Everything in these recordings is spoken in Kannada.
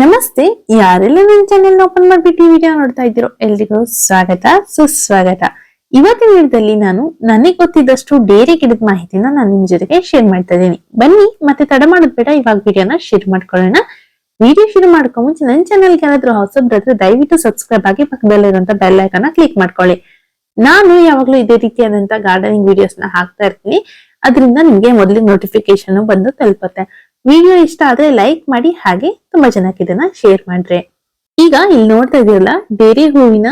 ನಮಸ್ತೆ ಯಾರೆಲ್ಲ ನನ್ನ ಚಾನೆಲ್ ಓಪನ್ ಮಾಡ್ಬಿಟ್ಟು ವಿಡಿಯೋ ನೋಡ್ತಾ ಇದ್ದೀರೋ? ಎಲ್ರಿಗೂ ಸ್ವಾಗತ, ಸುಸ್ವಾಗತ. ಇವತ್ತಿನ ವಿಡಿಯೋದಲ್ಲಿ ನಾನು ನನಗೆ ಗೊತ್ತಿದ್ದಷ್ಟು ಡೇರಿ ಗಿಡದ ಮಾಹಿತಿನ ನಾನು ನಿಮ್ ಜೊತೆಗೆ ಶೇರ್ ಮಾಡ್ತಾ ಇದ್ದೀನಿ. ಬನ್ನಿ, ಮತ್ತೆ ತಡ ಮಾಡೋದ್ ಬೇಡ, ಇವಾಗ ವಿಡಿಯೋನ ಶೇರ್ ಮಾಡ್ಕೊಳ್ಳೋಣ. ವಿಡಿಯೋ ಶುರು ಮಾಡ್ಕೊ ಮುಂಚೆ ನನ್ನ ಚಾನಲ್ಗೆ ಯಾರಾದ್ರೂ ಹೊಸಬ್ರಾದ್ರೆ ದಯವಿಟ್ಟು ಸಬ್ಸ್ಕ್ರೈಬ್ ಆಗಿ ಪಕ್ಕದಲ್ಲಿರುವಂತ ಬೆಲ್ ಐಕನ್ ಕ್ಲಿಕ್ ಮಾಡ್ಕೊಳ್ಳಿ. ನಾನು ಯಾವಾಗ್ಲೂ ಇದೇ ರೀತಿಯಾದಂತ ಗಾರ್ಡನಿಂಗ್ ವಿಡಿಯೋಸ್ನ ಹಾಕ್ತಾ ಇರ್ತೀನಿ. ಅದರಿಂದ ನಿಮ್ಗೆ ಮೊದಲಿಗೆ ನೋಟಿಫಿಕೇಶನ್ ಬಂದು ತಲುಪುತ್ತೆ. ವಿಡಿಯೋ ಇಷ್ಟ ಆದ್ರೆ ಲೈಕ್ ಮಾಡಿ ಹಾಗೆ ತುಂಬಾ ಜನಕ್ಕೆ ಇದನ್ನ ಶೇರ್ ಮಾಡ್ರೆ. ಈಗ ಇಲ್ಲಿ ನೋಡ್ತಾ ಇದೀರಲ್ಲ, ಬೇರೆ ಹೂವಿನ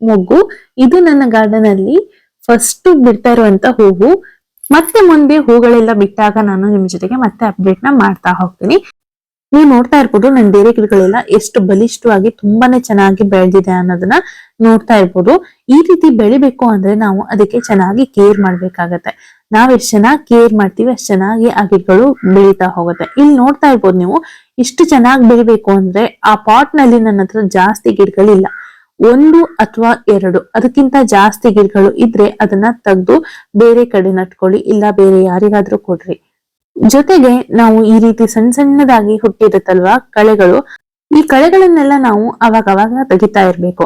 ಮೊಗ್ಗು. ಇದು ನನ್ನ ಗಾರ್ಡನ್ ಅಲ್ಲಿ ಫಸ್ಟ್ ಬಿಡ್ತಾ ಇರುವಂತ ಹೂವು. ಮತ್ತೆ ಮುಂದೆ ಹೂಗಳೆಲ್ಲ ಬಿಟ್ಟಾಗ ನಾನು ನಿಮ್ ಜೊತೆಗೆ ಮತ್ತೆ ಅಪ್ಡೇಟ್ನ ಮಾಡ್ತಾ ಹೋಗ್ತೀನಿ. ನೀವು ನೋಡ್ತಾ ಇರ್ಬೋದು ನನ್ನ ಡೇರೆ ಗಿಡಗಳೆಲ್ಲ ಎಷ್ಟು ಬಲಿಷ್ಠವಾಗಿ ತುಂಬಾನೇ ಚೆನ್ನಾಗಿ ಬೆಳೆದಿದೆ ಅನ್ನೋದನ್ನ ನೋಡ್ತಾ ಇರ್ಬೋದು. ಈ ರೀತಿ ಬೆಳಿಬೇಕು ಅಂದ್ರೆ ನಾವು ಅದಕ್ಕೆ ಚೆನ್ನಾಗಿ ಕೇರ್ ಮಾಡ್ಬೇಕಾಗತ್ತೆ. ನಾವ್ ಎಷ್ಟ್ ಚೆನ್ನಾಗಿ ಕೇರ್ ಮಾಡ್ತೀವಿ, ಅಷ್ಟ್ ಚೆನ್ನಾಗಿ ಆ ಗಿಡಗಳು ಬೆಳೀತಾ ಹೋಗುತ್ತೆ. ಇಲ್ಲಿ ನೋಡ್ತಾ ಇರ್ಬೋದು ನೀವು, ಇಷ್ಟು ಚೆನ್ನಾಗಿ ಬೆಳಿಬೇಕು ಅಂದ್ರೆ ಆ ಪಾಟ್ನಲ್ಲಿ ನನ್ನ ಹತ್ರ ಜಾಸ್ತಿ ಗಿಡಗಳಿಲ್ಲ. ಒಂದು ಅಥವಾ ಎರಡು, ಅದಕ್ಕಿಂತ ಜಾಸ್ತಿ ಗಿಡಗಳು ಇದ್ರೆ ಅದನ್ನ ತೆಗೆದು ಬೇರೆ ಕಡೆ ನಟ್ಕೊಳ್ಳಿ ಇಲ್ಲ ಬೇರೆ ಯಾರಿಗಾದ್ರೂ ಕೊಡ್ರಿ. ಜೊತೆಗೆ ನಾವು ಈ ರೀತಿ ಸಣ್ಣ ಸಣ್ಣದಾಗಿ ಹುಟ್ಟಿರುತ್ತಲ್ವಾ ಕಳೆಗಳು, ಈ ಕಳೆಗಳನ್ನೆಲ್ಲ ನಾವು ಅವಾಗ ಅವಾಗ ತೆಗಿತಾ ಇರ್ಬೇಕು.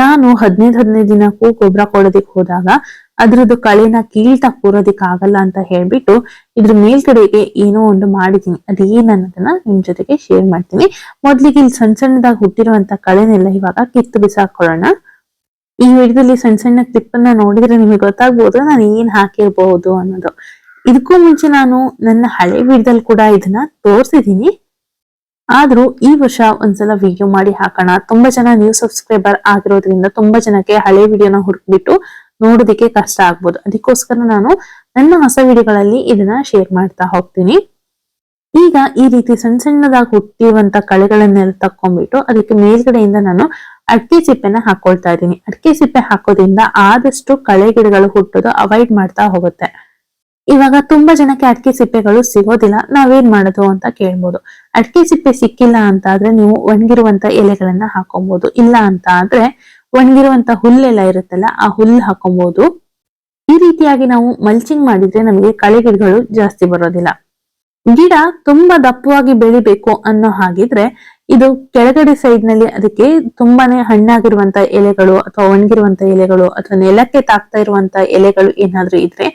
ನಾನು ಹದಿನೈದು ಹದಿನೈದು ದಿನಕ್ಕೂ ಗೊಬ್ಬರ ಕೊಡೋದಿಕ್ ಹೋದಾಗ ಅದ್ರದ್ದು ಕಳೆನ ಕೀಳ್ತಾ ಕೂರೋದಿಕ್ ಆಗಲ್ಲ ಅಂತ ಹೇಳ್ಬಿಟ್ಟು ಇದ್ರ ಮೇಲ್ಗಡೆಗೆ ಏನೋ ಒಂದು ಮಾಡಿದೀನಿ ಅದೇನನ್ನೋದನ್ನ ನಿಮ್ ಜೊತೆಗೆ ಶೇರ್ ಮಾಡ್ತೀನಿ. ಮೊದ್ಲಿಗೆ ಇಲ್ಲಿ ಸಣ್ಣ ಸಣ್ಣದಾಗಿ ಹುಟ್ಟಿರುವಂತ ಕಳೆನೆಲ್ಲ ಇವಾಗ ಕಿತ್ತು ಬಿಸಾಕೊಳ್ಳೋಣ ಈ ವಿಡಿಯೋದಲ್ಲಿ ಸಣ್ಣ ಸಣ್ಣ ಕ್ಲಿಪ್ಪನ್ನ ನೋಡಿದ್ರೆ ನಿಮಗೆ ಗೊತ್ತಾಗ್ಬೋದು ನಾನು ಏನ್ ಹಾಕಿರ್ಬಹುದು ಅನ್ನೋದು. ಇದಕ್ಕೂ ಮುಂಚೆ ನಾನು ನನ್ನ ಹಳೆ ವಿಡಿಯೋದಲ್ಲಿ ಕೂಡ ಇದನ್ನ ತೋರ್ಸಿದೀನಿ ಆದ್ರೂ ಈ ವರ್ಷ ಒಂದ್ಸಲ ವಿಡಿಯೋ ಮಾಡಿ ಹಾಕೋಣ. ತುಂಬಾ ಜನ ನ್ಯೂ ಸಬ್ಸ್ಕ್ರೈಬರ್ ಆಗಿರೋದ್ರಿಂದ ತುಂಬಾ ಜನಕ್ಕೆ ಹಳೆ ವಿಡಿಯೋನ ಹುಡುಕ್ಬಿಟ್ಟು ನೋಡೋದಕ್ಕೆ ಕಷ್ಟ ಆಗ್ಬೋದು. ಅದಕ್ಕೋಸ್ಕರ ನಾನು ನನ್ನ ಹೊಸ ವಿಡಿಯೋಗಳಲ್ಲಿ ಇದನ್ನ ಶೇರ್ ಮಾಡ್ತಾ ಹೋಗ್ತೀನಿ. ಈಗ ಈ ರೀತಿ ಸಣ್ಣ ಸಣ್ಣದಾಗಿ ಹುಟ್ಟಿರುವಂತ ಕಳೆಗಳನ್ನೆಲ್ಲ ತಕ್ಕೊಂಡ್ಬಿಟ್ಟು ಅದಕ್ಕೆ ಮೇಲ್ಗಡೆಯಿಂದ ನಾನು ಅಡಿಕೆ ಸಿಪ್ಪೆನ ಹಾಕೊಳ್ತಾ ಇದ್ದೀನಿ. ಅಡಿಕೆ ಸಿಪ್ಪೆ ಹಾಕೋದ್ರಿಂದ ಆದಷ್ಟು ಕಳೆ ಗಿಡಗಳು ಹುಟ್ಟೋದು ಅವಾಯ್ಡ್ ಮಾಡ್ತಾ ಹೋಗುತ್ತೆ. ಇವಾಗ ತುಂಬಾ ಜನಕ್ಕೆ ಅಡಿಕೆ ಸಿಪ್ಪೆಗಳು ಸಿಗೋದಿಲ್ಲ, ನಾವೇನ್ ಮಾಡೋದು ಅಂತ ಕೇಳ್ಬೋದು. ಅಡಿಕೆ ಸಿಪ್ಪೆ ಸಿಕ್ಕಿಲ್ಲ ಅಂತ ಆದ್ರೆ ನೀವು ಒಣಗಿರುವಂತ ಎಲೆಗಳನ್ನ ಹಾಕೊಬಹುದು ಇಲ್ಲ ಅಂತ ಆದ್ರೆ ಒಣಗಿರುವಂತ ಹುಲ್ಲೆಲ್ಲ ಇರುತ್ತಲ್ಲ, ಆ ಹುಲ್ಲು ಹಾಕೊಬಹುದು ಈ ರೀತಿಯಾಗಿ ನಾವು ಮಲ್ಚಿಂಗ್ ಮಾಡಿದ್ರೆ ನಮಗೆ ಕಳೆ ಗಿಡಗಳು ಜಾಸ್ತಿ ಬರೋದಿಲ್ಲ. ಗಿಡ ತುಂಬಾ ದಪ್ಪವಾಗಿ ಬೆಳಿಬೇಕು ಅನ್ನೋ ಹಾಗಿದ್ರೆ ಇದು ಕೆಳಗಡೆ ಸೈಡ್ನಲ್ಲಿ ಅದಕ್ಕೆ ತುಂಬಾನೇ ಹಣ್ಣಾಗಿರುವಂತ ಎಲೆಗಳು ಅಥವಾ ಒಣಗಿರುವಂತ ಎಲೆಗಳು ಅಥವಾ ನೆಲಕ್ಕೆ ತಾಕ್ತಾ ಇರುವಂತ ಎಲೆಗಳು ಏನಾದ್ರೂ ಇದ್ರೆ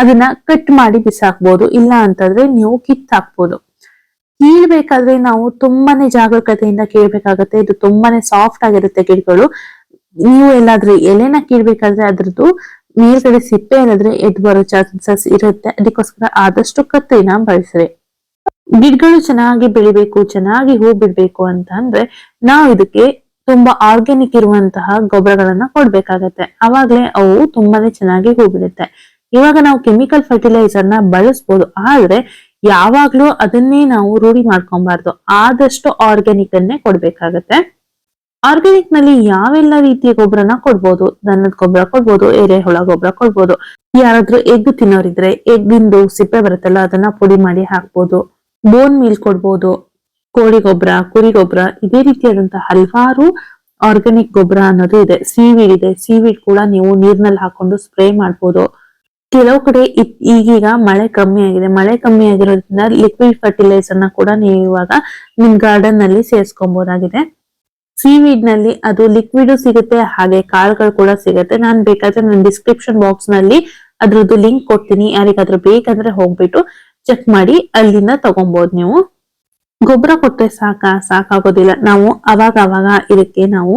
ಅದನ್ನ ಕಟ್ ಮಾಡಿ ಬಿಸಾಕ್ಬೋದು. ಇಲ್ಲ ಅಂತಂದ್ರೆ ನೀವು ಕಿತ್ ಹಾಕ್ಬೋದು ಕೀಳ್ಬೇಕಾದ್ರೆ ನಾವು ತುಂಬಾನೇ ಜಾಗರೂಕತೆಯಿಂದ ಕೇಳ್ಬೇಕಾಗತ್ತೆ. ಇದು ತುಂಬಾನೇ ಸಾಫ್ಟ್ ಆಗಿರುತ್ತೆ ಗಿಡಗಳು. ನೀವು ಎಲ್ಲಾದ್ರೂ ಎಲೆನ ಕೀಳ್ಬೇಕಾದ್ರೆ ಅದ್ರದ್ದು ಮೇಲ್ಗಡೆ ಸಿಪ್ಪೆ ಏನಾದ್ರೆ ಎದ್ದು ಬರೋ ಚಾನ್ಸಸ್ ಇರುತ್ತೆ. ಅದಕ್ಕೋಸ್ಕರ ಆದಷ್ಟು ಕತ್ತಿನ ಬಳಸ್ರಿ. ಗಿಡಗಳು ಚೆನ್ನಾಗಿ ಬೆಳಿಬೇಕು, ಚೆನ್ನಾಗಿ ಹೂ ಬಿಡ್ಬೇಕು ಅಂತ ಅಂದ್ರೆ ನಾವು ಇದಕ್ಕೆ ತುಂಬಾ ಆರ್ಗ್ಯಾನಿಕ್ ಇರುವಂತಹ ಗೊಬ್ಬರಗಳನ್ನ ಕೊಡ್ಬೇಕಾಗತ್ತೆ. ಅವಾಗ್ಲೇ ಅವು ತುಂಬಾನೇ ಚೆನ್ನಾಗಿ ಹೂ ಬಿಡುತ್ತೆ. ಇವಾಗ ನಾವು ಕೆಮಿಕಲ್ ಫರ್ಟಿಲೈಸರ್ನ ಬಳಸ್ಬೋದು. ಆದ್ರೆ ಯಾವಾಗ್ಲೂ ಅದನ್ನೇ ನಾವು ರೂಢಿ ಮಾಡ್ಕೊಬಾರ್ದು ಆದಷ್ಟು ಆರ್ಗ್ಯಾನಿಕ್ ಅನ್ನೇ ಕೊಡ್ಬೇಕಾಗತ್ತೆ. ಆರ್ಗ್ಯಾನಿಕ್ನಲ್ಲಿ ಯಾವೆಲ್ಲ ರೀತಿಯ ಗೊಬ್ಬರನ ಕೊಡ್ಬೋದು? ದನದ ಗೊಬ್ಬರ ಕೊಡ್ಬೋದು, ಎರೆಹುಳ ಗೊಬ್ಬರ ಕೊಡ್ಬೋದು. ಯಾರಾದ್ರೂ ಎಗ್ ತಿನ್ನೋರಿದ್ರೆ ಎಗ್ಗಿಂದು ಸಿಪ್ಪೆ ಬರುತ್ತಲ್ಲ, ಅದನ್ನ ಪುಡಿ ಮಾಡಿ ಹಾಕ್ಬೋದು. ಬೋನ್ ಮೀಲ್ ಕೊಡ್ಬೋದು. ಕೋಳಿ ಗೊಬ್ಬರ ಕುರಿ ಗೊಬ್ಬರ ಇದೇ ರೀತಿಯಾದಂತಹ ಹಲವಾರು ಆರ್ಗ್ಯಾನಿಕ್ ಗೊಬ್ಬರ ಅನ್ನೋದು ಇದೆ. ಸೀವೀಡ್ ಇದೆ. ಸೀವೀಡ್ ಕೂಡ ನೀವು ನೀರ್ನಲ್ಲಿ ಹಾಕೊಂಡು ಸ್ಪ್ರೇ ಮಾಡ್ಬೋದು. ಕೆಲವು ಕಡೆ ಈಗೀಗ ಮಳೆ ಕಮ್ಮಿ ಆಗಿದೆ. ಮಳೆ ಕಮ್ಮಿ ಆಗಿರೋದ್ರಿಂದ ಲಿಕ್ವಿಡ್ ಫರ್ಟಿಲೈಸರ್ನ ಕೂಡ ನೀವು ಇವಾಗ ನಿಮ್ ಗಾರ್ಡನ್ನಲ್ಲಿ ಸೇರಿಸ್ಕೊಬಹುದಾಗಿದೆ ಸೀವೀಡ್ನಲ್ಲಿ ಅದು ಲಿಕ್ವಿಡ್ ಸಿಗುತ್ತೆ, ಹಾಗೆ ಕಾಳುಗಳು ಕೂಡ ಸಿಗುತ್ತೆ. ನಾನ್ ಬೇಕಾದ್ರೆ ನನ್ನ ಡಿಸ್ಕ್ರಿಪ್ಷನ್ ಬಾಕ್ಸ್ನಲ್ಲಿ ಅದ್ರದ್ದು ಲಿಂಕ್ ಕೊಡ್ತೀನಿ. ಯಾರಿಗಾದ್ರೂ ಬೇಕಂದ್ರೆ ಹೋಗ್ಬಿಟ್ಟು ಚೆಕ್ ಮಾಡಿ ಅಲ್ಲಿಂದ ತಗೊಬಹುದು ನೀವು. ಗೊಬ್ಬರ ಕೊಟ್ಟರೆ ಸಾಕ, ಸಾಕಾಗೋದಿಲ್ಲ. ನಾವು ಅವಾಗ ಅವಾಗ ಇದಕ್ಕೆ ನಾವು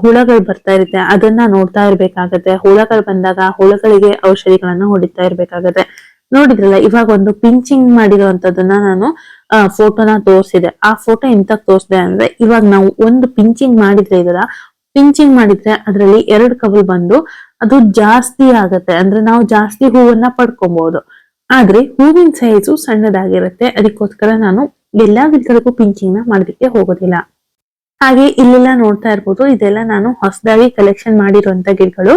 ಹುಳಗಳು ಬರ್ತಾ ಇರುತ್ತೆ. ಅದನ್ನ ನೋಡ್ತಾ ಇರ್ಬೇಕಾಗತ್ತೆ. ಹುಳಗಳು ಬಂದಾಗ ಹುಳಗಳಿಗೆ ಔಷಧಿಗಳನ್ನ ಹೊಡಿತಾ ಇರ್ಬೇಕಾಗತ್ತೆ. ನೋಡಿದ್ರಲ್ಲ, ಇವಾಗ ಒಂದು ಪಿಂಚಿಂಗ್ ಮಾಡಿರುವಂತದನ್ನ ನಾನು ಫೋಟೋನ ತೋರಿಸಿದೆ. ಆ ಫೋಟೋ ಎಂತ ತೋರಿಸಿದೆ ಅಂದ್ರೆ, ಇವಾಗ ನಾವು ಒಂದು ಪಿಂಚಿಂಗ್ ಮಾಡಿದ್ರೆ ಇದರ, ಪಿಂಚಿಂಗ್ ಮಾಡಿದ್ರೆ ಅದರಲ್ಲಿ ಎರಡು ಕವಲ್ ಬಂದು ಅದು ಜಾಸ್ತಿ ಆಗತ್ತೆ. ಅಂದ್ರೆ ನಾವು ಜಾಸ್ತಿ ಹೂವನ್ನ ಪಡ್ಕೊಬಹುದು ಆದ್ರೆ ಹೂವಿನ ಸೈಜು ಸಣ್ಣದಾಗಿರುತ್ತೆ. ಅದಕ್ಕೋಸ್ಕರ ನಾನು ಎಲ್ಲಾ ಗಿಡಗಳಿಗೂ ಪಿಂಚಿಂಗ್ನ ಮಾಡೋದಕ್ಕೆ ಹೋಗೋದಿಲ್ಲ. ಹಾಗೆ ಇಲ್ಲೆಲ್ಲ ನೋಡ್ತಾ ಇರ್ಬೋದು. ಇದೆಲ್ಲ ನಾನು ಹೊಸದಾಗಿ ಕಲೆಕ್ಷನ್ ಮಾಡಿರುವಂತ ಗಿಡಗಳು.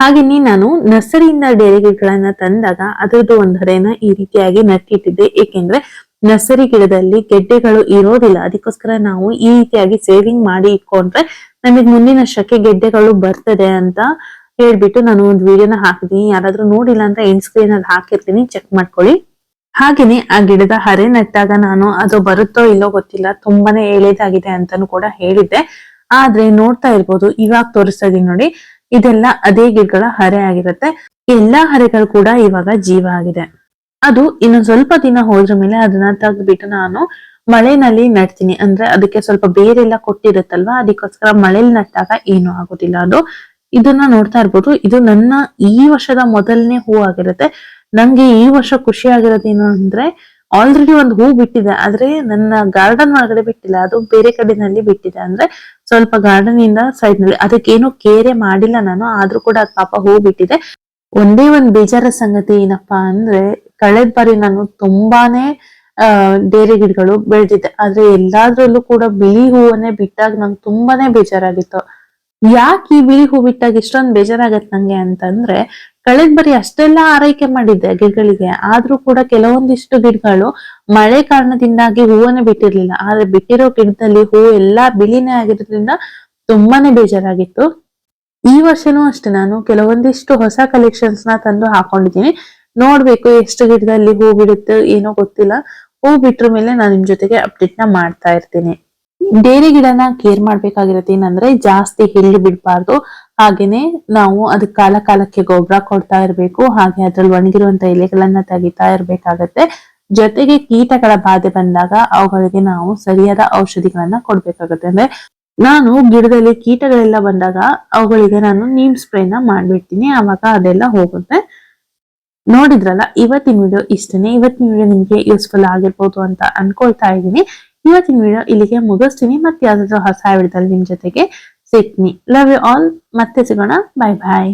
ಹಾಗೇನೆ ನಾನು ನರ್ಸರಿಯಿಂದ ಡೇರೆ ಗಿಡಗಳನ್ನ ತಂದಾಗ ಅದರದ್ದು ಒಂದು ಹರೆಯನ್ನ ಈ ರೀತಿಯಾಗಿ ನಟ್ಟಿಟ್ಟಿದ್ದೆ ಏಕೆಂದ್ರೆ ನರ್ಸರಿ ಗಿಡದಲ್ಲಿ ಗೆಡ್ಡೆಗಳು ಇರೋದಿಲ್ಲ. ಅದಕ್ಕೋಸ್ಕರ ನಾವು ಈ ರೀತಿಯಾಗಿ ಸೇವಿಂಗ್ ಮಾಡಿ ಇಟ್ಕೊಂಡ್ರೆ ನಮಗೆ ಮುಂದಿನ ವರ್ಷಕ್ಕೆ ಗೆಡ್ಡೆಗಳು ಬರ್ತದೆ ಅಂತ ಹೇಳ್ಬಿಟ್ಟು ನಾನು ಒಂದು ವಿಡಿಯೋನ ಹಾಕಿದೀನಿ ಯಾರಾದ್ರೂ ನೋಡಿಲ್ಲ ಅಂತ ಎಂಡ್ ಸ್ಕ್ರೀನ್ ಅಲ್ಲಿ ಹಾಕಿರ್ತೀನಿ. ಚೆಕ್ ಮಾಡ್ಕೊಳ್ಳಿ. ಹಾಗೇನೆ ಆ ಗಿಡದ ಹರೆ ನೆಟ್ಟಾಗ ನಾನು ಅದು ಬರುತ್ತೋ ಇಲ್ಲೋ ಗೊತ್ತಿಲ್ಲ. ತುಂಬಾನೇ ಎಳೆದಾಗಿದೆ ಅಂತಾನು ಕೂಡ ಹೇಳಿದ್ದೆ. ಆದ್ರೆ ನೋಡ್ತಾ ಇರ್ಬೋದು, ಇವಾಗ ತೋರಿಸ್ತಾ ಇದೀನಿ ನೋಡಿ. ಇದೆಲ್ಲ ಅದೇ ಗಿಡಗಳ ಹರೆ ಆಗಿರುತ್ತೆ. ಎಲ್ಲಾ ಹರೆಗಳು ಕೂಡ ಇವಾಗ ಜೀವ ಆಗಿದೆ. ಅದು ಇನ್ನು ಸ್ವಲ್ಪ ದಿನ ಹೋದ್ರ ಮೇಲೆ ಅದನ್ನ ತೆಗ್ದ್ಬಿಟ್ಟು ನಾನು ಮಳೆನಲ್ಲಿ ನಡ್ತೀನಿ. ಅಂದ್ರೆ ಅದಕ್ಕೆ ಸ್ವಲ್ಪ ಬೇರೆಲ್ಲ ಕೊಟ್ಟಿರುತ್ತಲ್ವಾ? ಅದಕ್ಕೋಸ್ಕರ ಮಳೆಲಿ ನೆಟ್ಟಾಗ ಏನು ಆಗೋದಿಲ್ಲ ಅದು. ಇದನ್ನ ನೋಡ್ತಾ ಇರ್ಬೋದು. ಇದು ನನ್ನ ಈ ವರ್ಷದ ಮೊದಲನೇ ಹೂ ಆಗಿರುತ್ತೆ. ನಂಗೆ ಈ ವರ್ಷ ಖುಷಿ ಆಗಿರೋದೇನು ಅಂದ್ರೆ ಆಲ್ರೆಡಿ ಒಂದು ಹೂ ಬಿಟ್ಟಿದೆ, ಆದ್ರೆ ನನ್ನ ಗಾರ್ಡನ್ ಒಳಗಡೆ ಬಿಟ್ಟಿಲ್ಲ, ಅದು ಬೇರೆ ಕಡೆನಲ್ಲಿ ಬಿಟ್ಟಿದೆ. ಅಂದ್ರೆ ಸ್ವಲ್ಪ ಗಾರ್ಡನ್ ಇಂದ ಸೈಡ್ನಲ್ಲಿ, ಅದಕ್ಕೇನು ಕೇರೆ ಮಾಡಿಲ್ಲ ನಾನು, ಆದ್ರೂ ಕೂಡ ಅದ್ ಪಾಪ ಹೂ ಬಿಟ್ಟಿದೆ. ಒಂದೇ ಒಂದ್ ಬೇಜಾರ ಸಂಗತಿ ಏನಪ್ಪಾ ಅಂದ್ರೆ, ಕಳೆದ ಬಾರಿ ನಾನು ತುಂಬಾನೇ ಡೇರೆ ಗಿಡಗಳು ಬೆಳೆದಿದ್ದೆ ಆದ್ರೆ ಎಲ್ಲಾದ್ರಲ್ಲೂ ಕೂಡ ಬಿಳಿ ಹೂವನ್ನೇ ಬಿಟ್ಟಾಗ ನಂಗೆ ತುಂಬಾನೇ ಬೇಜಾರಾಗಿತ್ತು. ಯಾಕೆ ಈ ಬಿಳಿ ಹೂ ಬಿಟ್ಟಾಗ ಇಷ್ಟೊಂದು ಬೇಜಾರಾಗತ್ತೆ ನಂಗೆ ಅಂತಂದ್ರೆ ಕಳೆದ ಬರಿ ಅಷ್ಟೆಲ್ಲ ಆರೈಕೆ ಮಾಡಿದ್ದೆ ಗಿಡಗಳಿಗೆ. ಆದ್ರೂ ಕೂಡ ಕೆಲವೊಂದಿಷ್ಟು ಗಿಡಗಳು ಮಳೆ ಕಾರಣದಿಂದಾಗಿ ಹೂವನ್ನೇ ಬಿಟ್ಟಿರ್ಲಿಲ್ಲ. ಆದ್ರೆ ಬಿಟ್ಟಿರೋ ಗಿಡದಲ್ಲಿ ಹೂ ಎಲ್ಲಾ ಬಿಳಿನೇ ಆಗಿರೋದ್ರಿಂದ ತುಂಬಾನೇ ಬೇಜಾರಾಗಿತ್ತು. ಈ ವರ್ಷನೂ ಅಷ್ಟೇ ನಾನು ಕೆಲವೊಂದಿಷ್ಟು ಹೊಸ ಕಲೆಕ್ಷನ್ಸ್ನ ತಂದು ಹಾಕೊಂಡಿದ್ದೀನಿ. ನೋಡ್ಬೇಕು ಎಷ್ಟು ಗಿಡದಲ್ಲಿ ಹೂ ಬಿಡುತ್ತೆ, ಏನೋ ಗೊತ್ತಿಲ್ಲ. ಹೂ ಬಿಟ್ರ ಮೇಲೆ ನಾನು ನಿಮ್ ಜೊತೆಗೆ ಅಪ್ಡೇಟ್ನ ಮಾಡ್ತಾ ಇರ್ತೀನಿ. ಡೇರೆ ಗಿಡನ ಕೇರ್ ಮಾಡ್ಬೇಕಾಗಿರತ್ತೆ ಏನಂದ್ರೆ ಜಾಸ್ತಿ ಹಿಳ್ಳಿ ಬಿಡಬಾರ್ದು. ಹಾಗೇನೆ ನಾವು ಅದಕ್ಕೆ ಕಾಲ ಕಾಲಕ್ಕೆ ಗೊಬ್ಬರ ಕೊಡ್ತಾ ಇರ್ಬೇಕು. ಹಾಗೆ ಅದ್ರಲ್ಲಿ ಒಣಗಿರುವಂತ ಎಲೆಗಳನ್ನ ತೆಗಿತಾ ಇರ್ಬೇಕಾಗತ್ತೆ. ಜೊತೆಗೆ ಕೀಟಗಳ ಬಾಧೆ ಬಂದಾಗ ಅವುಗಳಿಗೆ ನಾವು ಸರಿಯಾದ ಔಷಧಿಗಳನ್ನ ಕೊಡ್ಬೇಕಾಗತ್ತೆ. ಅಂದ್ರೆ ನಾನು ಗಿಡದಲ್ಲಿ ಕೀಟಗಳೆಲ್ಲ ಬಂದಾಗ ಅವುಗಳಿಗೆ ನಾನು ನೀಮ್ ಸ್ಪ್ರೇನ ಮಾಡ್ಬಿಡ್ತೀನಿ. ಆವಾಗ ಅದೆಲ್ಲ ಹೋಗುತ್ತೆ. ನೋಡಿದ್ರಲ್ಲ, ಇವತ್ತಿನ ವಿಡಿಯೋ ಇಷ್ಟನೇ. ಇವತ್ತಿನ ವಿಡಿಯೋ ನಿಮ್ಗೆ ಯೂಸ್ಫುಲ್ ಆಗಿರ್ಬೋದು ಅಂತ ಅನ್ಕೊಳ್ತಾ ಇದ್ದೀನಿ. ಇವತ್ತಿನ ವಿಡಿಯೋ ಇಲ್ಲಿಗೆ ಮುಗಿಸ್ತೀನಿ. ಮತ್ತೆ ಯಾವ್ದಾದ್ರು ಹೊಸ ವಿಡಿಯೋದಲ್ಲಿ ನಿಮ್ ಜೊತೆಗೆ ಸಿಗ್ತೀನಿ. ಲವ್ ಯು ಆಲ್ ಮತ್ತೆ ಸಿಗೋಣ. ಬಾಯ್ ಬಾಯ್